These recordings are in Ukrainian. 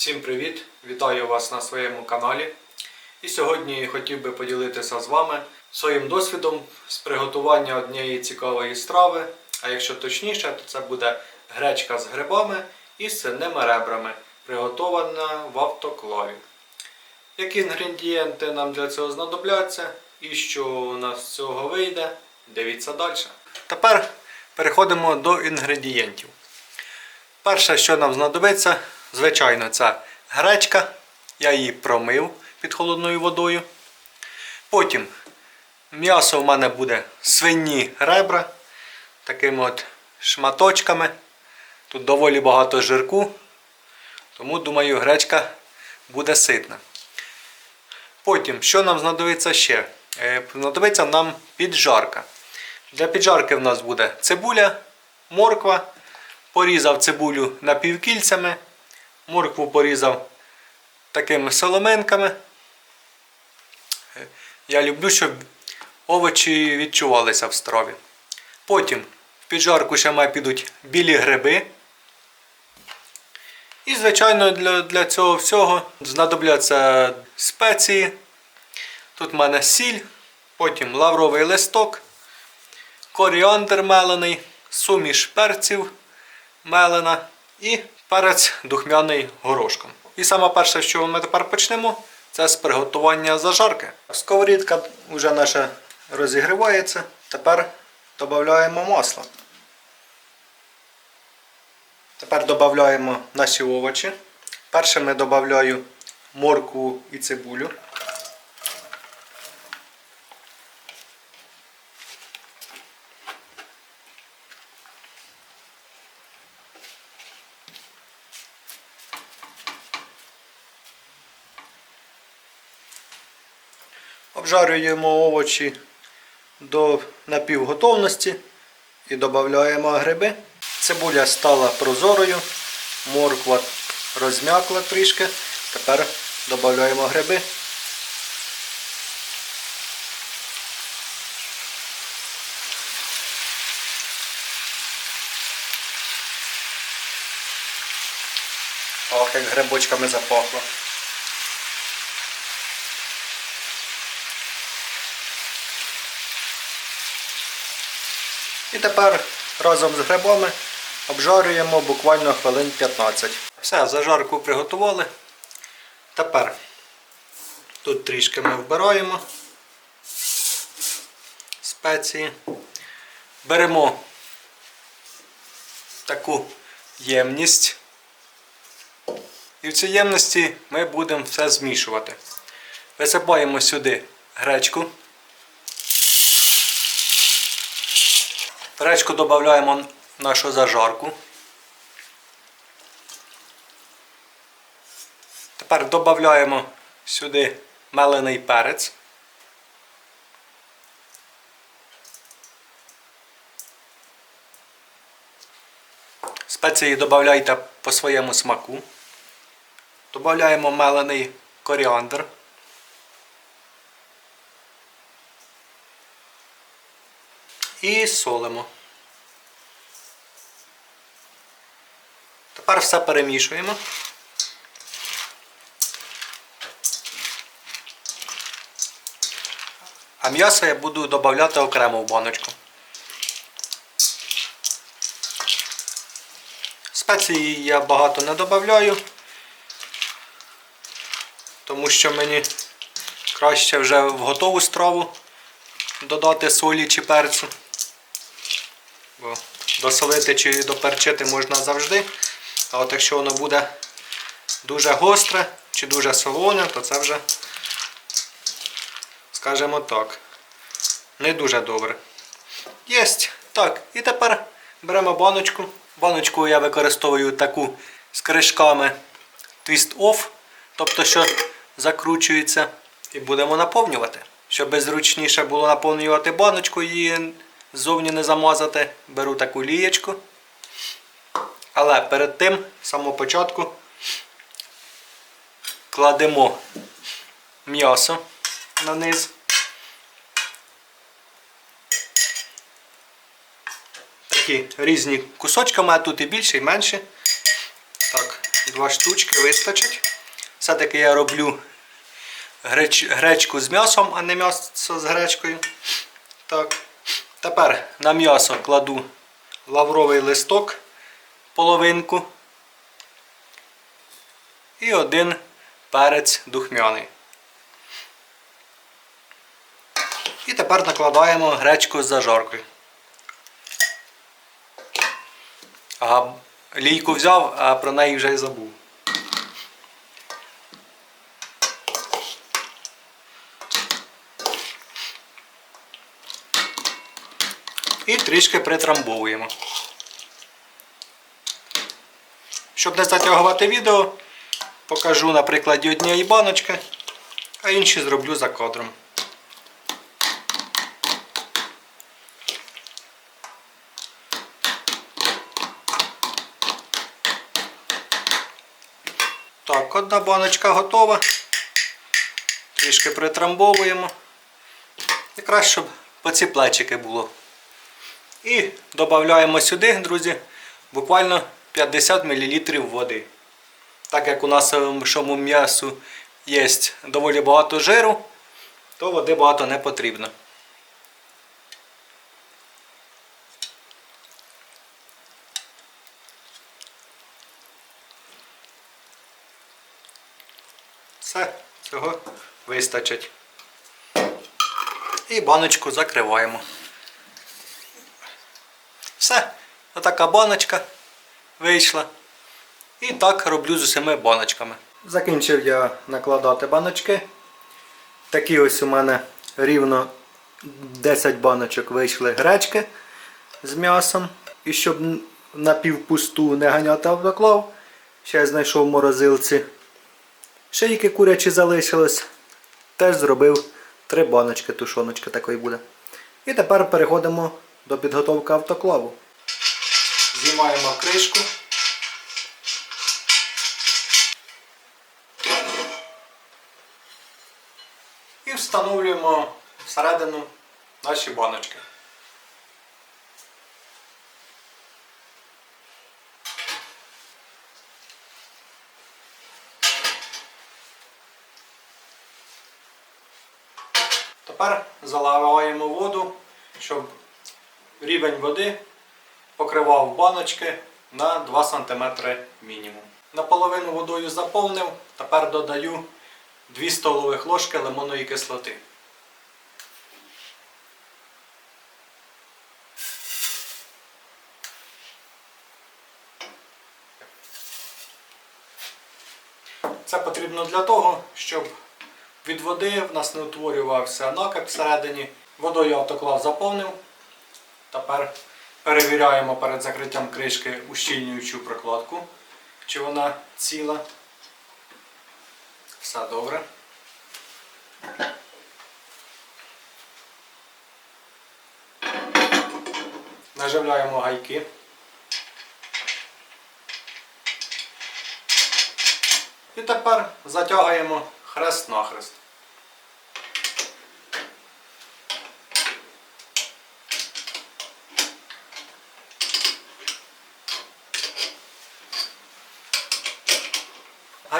Всім привіт! Вітаю вас на своєму каналі. І сьогодні хотів би поділитися з вами своїм досвідом з приготування однієї цікавої страви. А якщо точніше, то це буде гречка з грибами і синими ребрами, приготована в автоклаві. Які інгредієнти нам для цього знадобляться і що у нас з цього вийде, дивіться далі. Тепер переходимо до інгредієнтів. Перше, що нам знадобиться, звичайно, це гречка. Я її промив під холодною водою. Потім м'ясо в мене буде свині ребра такими от шматочками. Тут доволі багато жирку, тому думаю, гречка буде ситна. Потім, що нам знадобиться ще? Е, Знадобиться нам піджарка. Для піджарки в нас буде цибуля, морква. Порізав цибулю напівкільцями, моркву порізав такими соломинками. Я люблю, щоб овочі відчувалися в страві. Потім в піджарку ще має підуть білі гриби. І, звичайно, для, для цього всього знадобляться спеції. Тут в мене сіль, потім лавровий листок, коріандр мелений, суміш перців мелена і перець духмяний горошком. І саме перше, що ми тепер почнемо, це з приготування зажарки. Сковорідка вже наша розігрівається. Тепер додаємо масло. Тепер додаємо наші овочі. Перше ми додаю моркву і цибулю. Обжарюємо овочі до напівготовності і додаємо гриби. Цибуля стала прозорою, морква розм'якла трішки. Тепер додаємо гриби. Ох, як грибочками запахло. І тепер разом з грибами обжарюємо буквально хвилин 15. Все, зажарку приготували. Тепер тут трішки ми вбираємо спеції. Беремо таку ємність. І в цій ємності ми будемо все змішувати. Висипаємо сюди гречку. Гречку додаємо нашу зажарку. Тепер додаємо сюди мелений перець. Спеції додавайте по своєму смаку. Додаємо мелений коріандр. І солимо. Тепер все перемішуємо. А м'ясо я буду додавати окремо в баночку. Спеції я багато не додаю, тому що мені краще вже в готову страву додати солі чи перцю. Досолити чи доперчити можна завжди. А от якщо воно буде дуже гостре чи дуже солоне, то це вже, скажімо так, не дуже добре. Єсть. Так, і тепер беремо баночку. Баночку я використовую таку з кришками Twist Off, тобто що закручується, і будемо наповнювати. Щоб зручніше було наповнювати баночку і ззовні не замазати, беру таку лієчку. Але перед тим, з самого початку, кладемо м'ясо на низ. Такі різні кусочки, у мене тут і більше, і менше. Так, два штучки вистачить. Все-таки я роблю греч... гречку з м'ясом, а не м'ясо з гречкою. Так. Тепер на м'ясо кладу лавровий листок, половинку. І один перець духмяний. І тепер накладаємо гречку з зажаркою. А лійку взяв, а про неї вже й забув. Трішки притрамбовуємо. Щоб не затягувати відео, покажу на прикладі однієї баночки, а інші зроблю за кадром. Так, одна баночка готова. Трішки притрамбовуємо. Якраз щоб по ці плечики було. І додаємо сюди, друзі, буквально 50 мл води. Так як у нас в шому м'ясу є доволі багато жиру, то води багато не потрібно. Все, цього вистачить. І баночку закриваємо. Все, отака баночка вийшла. І так роблю з усіма баночками. Закінчив я накладати баночки. Такі ось у мене рівно 10 баночок вийшли гречки з м'ясом. І щоб на півпусту не ганяти автоклав, ще я знайшов в морозилці. Шийки курячі залишилось. Теж зробив три баночки, тушоночки такої буде. І тепер переходимо до підготовки автоклаву. Знімаємо кришку. І встановлюємо всередину наші баночки. Тепер заливаємо воду, щоб рівень води покривав баночки на 2 см мінімум. Наполовину водою заповнив, тепер додаю 2 столових ложки лимонної кислоти. Це потрібно для того, щоб від води в нас не утворювався накип всередині. Водою автоклав заповнив. Тепер перевіряємо перед закриттям кришки ущільнюючу прокладку, чи вона ціла. Все добре. Наживляємо гайки. І тепер затягаємо хрест-нахрест.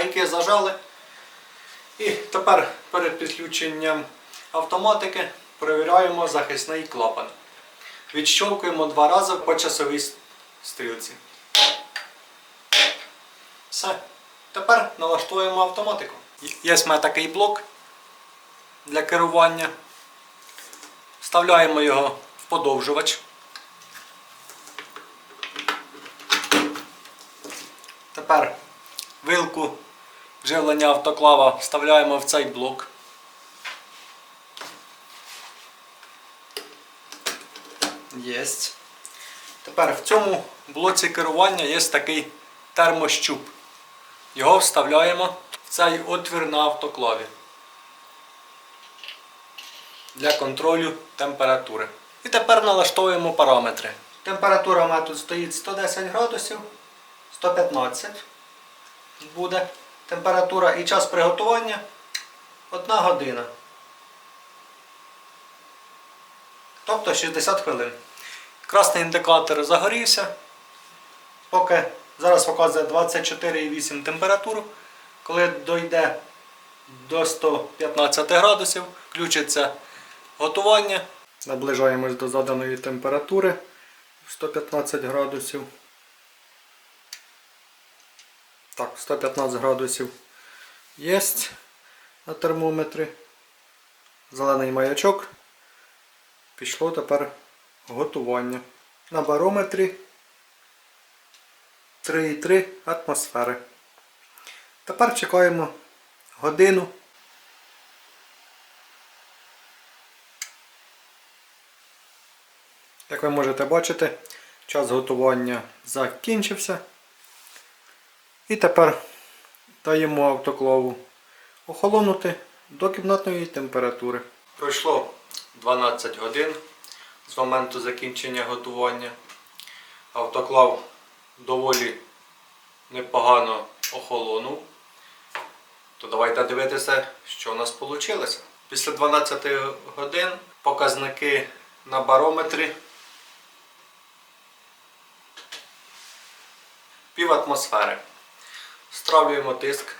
Гайки зажали. І тепер перед підключенням автоматики перевіряємо захисний клапан. Відщолкуємо два рази по часовій стрілці. Все. Тепер налаштуємо автоматику. Є в мене такий блок для керування. Вставляємо його в подовжувач. Тепер вилку живлення автоклава вставляємо в цей блок. Єсть. Тепер в цьому блоці керування є такий термощуп. Його вставляємо в цей отвір на автоклаві для контролю температури. І тепер налаштовуємо параметри. Температура у мене тут стоїть 110 градусів, 115 буде температура і час приготування 1 година. Тобто 60 хвилин. Красний індикатор загорівся. Поки Зараз показує 24,8 температуру. Коли дойде до 115 градусів, включиться готування. Наближаємось до заданої температури 115 градусів. Так, 115 градусів є на термометрі. Зелений маячок. Пішло тепер готування. На барометрі 3,3 атмосфери. Тепер чекаємо годину. Як ви можете бачити, час готування закінчився. І тепер даємо автоклаву охолонути до кімнатної температури. Пройшло 12 годин з моменту закінчення готування. Автоклав доволі непогано охолонув. То давайте дивитися, що у нас вийшло. Після 12 годин показники на барометрі пів атмосфери. Стравлюємо тиск.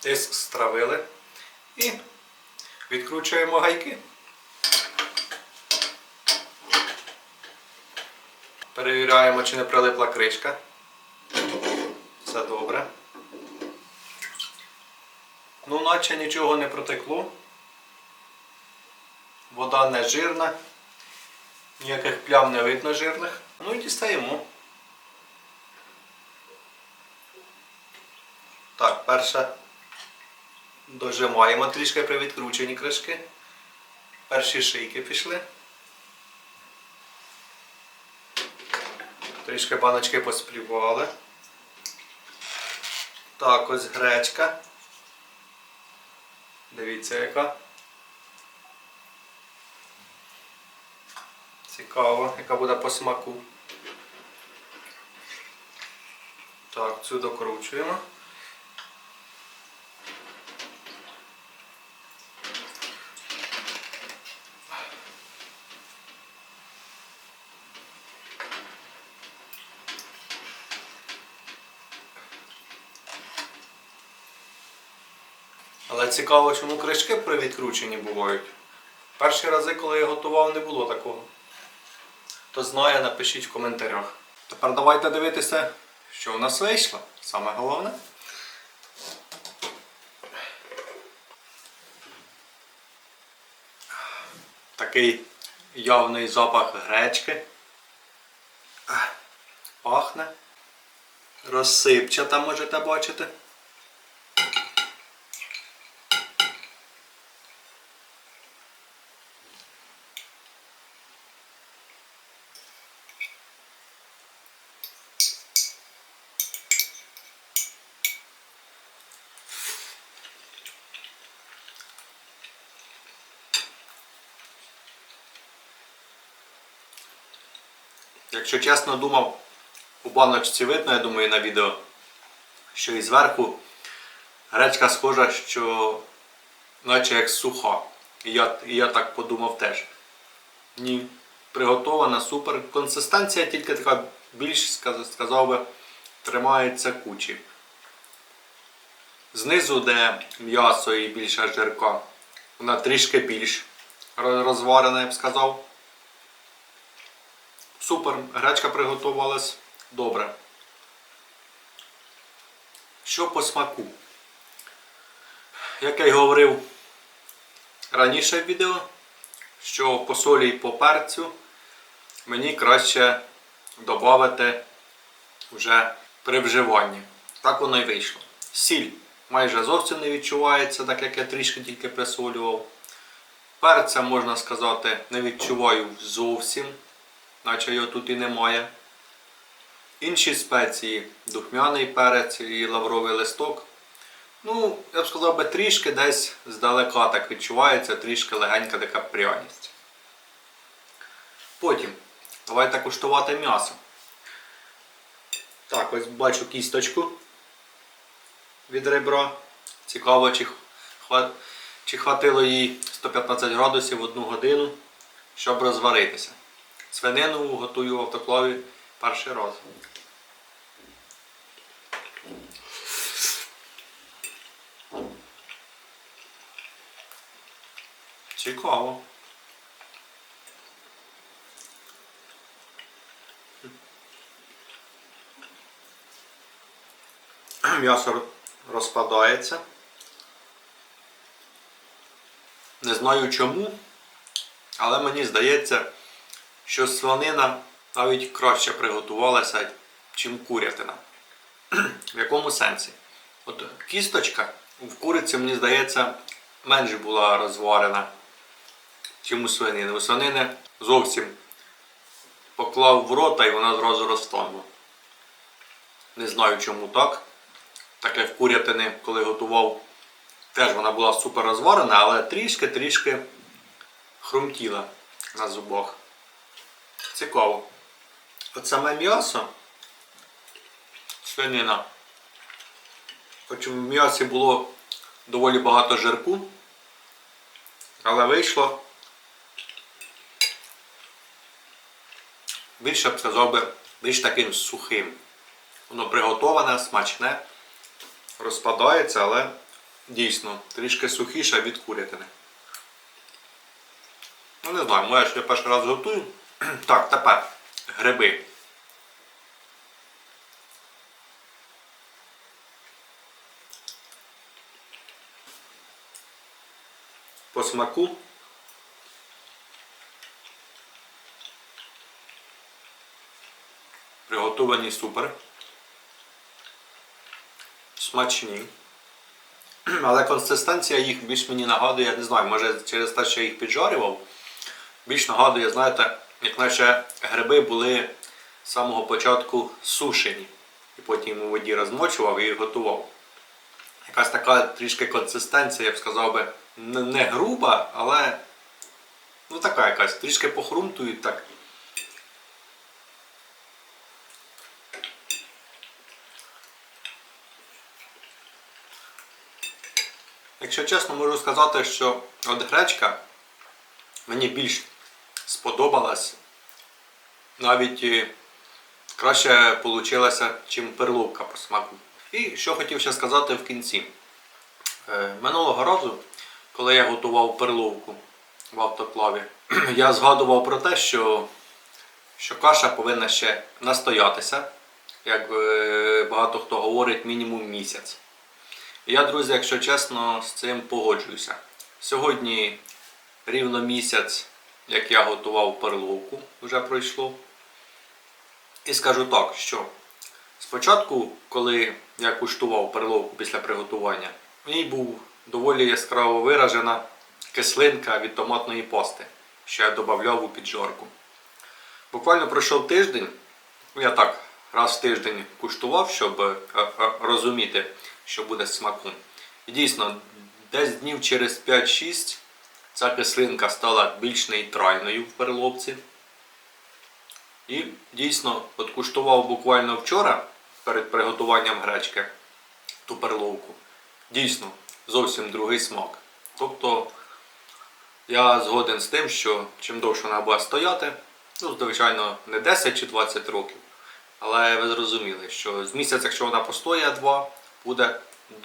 Тиск стравили і відкручуємо гайки. Перевіряємо, чи не прилипла кришка. Все добре. Ну, наче нічого не протекло. Вода не жирна. Ніяких плям не видно жирних. Ну і дістаємо. Так, перше дожимаємо трішки при відкрученні кришки. Перші шийки пішли. Трішки баночки поспрівали. Так, ось гречка. Дивіться яка. Цікаво, яка буде по смаку. Так, цю докручуємо. Цікаво, чому кришки при відкрученні бувають. Перші рази, коли я готував, не було такого. Хто знає, напишіть в коментарях. Тепер давайте дивитися, що у нас вийшло. Саме головне. Такий явний запах гречки. Пахне. Розсипчата можете бачити. Якщо чесно думав, у баночці видно, я думаю, на відео, що і зверху гречка схожа, що наче як суха. І я, і я так подумав теж. Ні, приготована, супер. Консистенція тільки така більш, сказав би, тримається кучі. Знизу, де м'ясо і більша жирка, вона трішки більш розварена, я б сказав. Супер, гречка приготувалась добре. Що по смаку? Як я й говорив раніше в відео, що по солі і по перцю мені краще додати вже при вживанні. Так воно і вийшло. Сіль майже зовсім не відчувається, так як я трішки тільки присолював. Перця, можна сказати, не відчуваю зовсім наче його тут і немає. Інші спеції, духмяний перець і лавровий листок. Ну, я б сказав би трішки десь здалека так відчувається, трішки легенька така пряність. Потім давайте куштувати м'ясо. Так, ось бачу кісточку від ребра. Цікаво, чи, хва- чи хватило їй 115 градусів в одну годину, щоб розваритися. Свинину готую в автоклаві перший раз. Цікаво. М'ясо розпадається. Не знаю чому, але мені здається, що свинина навіть краще приготувалася, чим курятина. В якому сенсі? От кісточка в куриці, мені здається, менш була розварена, чим у свинини. У свинини зовсім поклав в рота і вона зразу розтанула. Не знаю чому так. Таке в курятини, коли готував, теж вона була супер розварена, але трішки-трішки хрумтіла на зубах. Цікаво. От саме м'ясо, свинина. Хоч в м'ясі було доволі багато жирку, але вийшло більше б сказав би, більш таким сухим. Воно приготоване, смачне, розпадається, але дійсно трішки сухіше від курятини. Ну не знаю, може, я перший раз готую. Так, тепер гриби. По смаку. Приготовані супер. Смачні. Але консистенція їх більш мені нагадує, я не знаю, може через те, що я їх піджарював, більш нагадує, знаєте, як наче гриби були з самого початку сушені. І потім у воді розмочував і готував. Якась така трішки консистенція, я б сказав би, не, груба, але ну така якась, трішки похрумтують так. Якщо чесно, можу сказати, що от гречка мені більш сподобалась. Навіть е, краще вийшла, чим перловка по смаку. І що хотів ще сказати в кінці. Е, Минулого разу, коли я готував перловку в автоклаві, я згадував про те, що, що каша повинна ще настоятися, як е, багато хто говорить, мінімум місяць. Я, друзі, якщо чесно, з цим погоджуюся. Сьогодні рівно місяць, як я готував перловку, вже пройшло. І скажу так, що спочатку, коли я куштував перловку після приготування, в ній був доволі яскраво виражена кислинка від томатної пасти, що я додавав у піджарку. Буквально пройшов тиждень, я так раз в тиждень куштував, щоб е, е, розуміти, що буде смаком. І дійсно, десь днів через 5-6 ця кислинка стала більш нейтральною в перловці. І дійсно, от куштував буквально вчора перед приготуванням гречки ту перловку. Дійсно, зовсім другий смак. Тобто я згоден з тим, що чим довше вона буде стояти, ну, звичайно, не 10 чи 20 років. Але ви зрозуміли, що з місяця, якщо вона постояє два, буде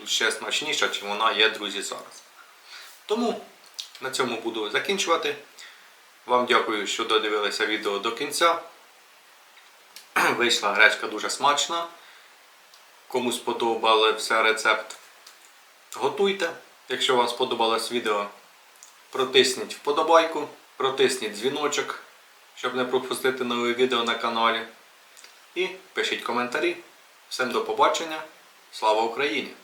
ще смачніша, чим вона є, друзі, зараз. Тому на цьому буду закінчувати. Вам дякую, що додивилися відео до кінця. Вийшла гречка дуже смачна. Кому сподобався рецепт, готуйте. Якщо вам сподобалось відео, протисніть вподобайку, протисніть дзвіночок, щоб не пропустити нове відео на каналі. І пишіть коментарі. Всім до побачення. Слава Україні!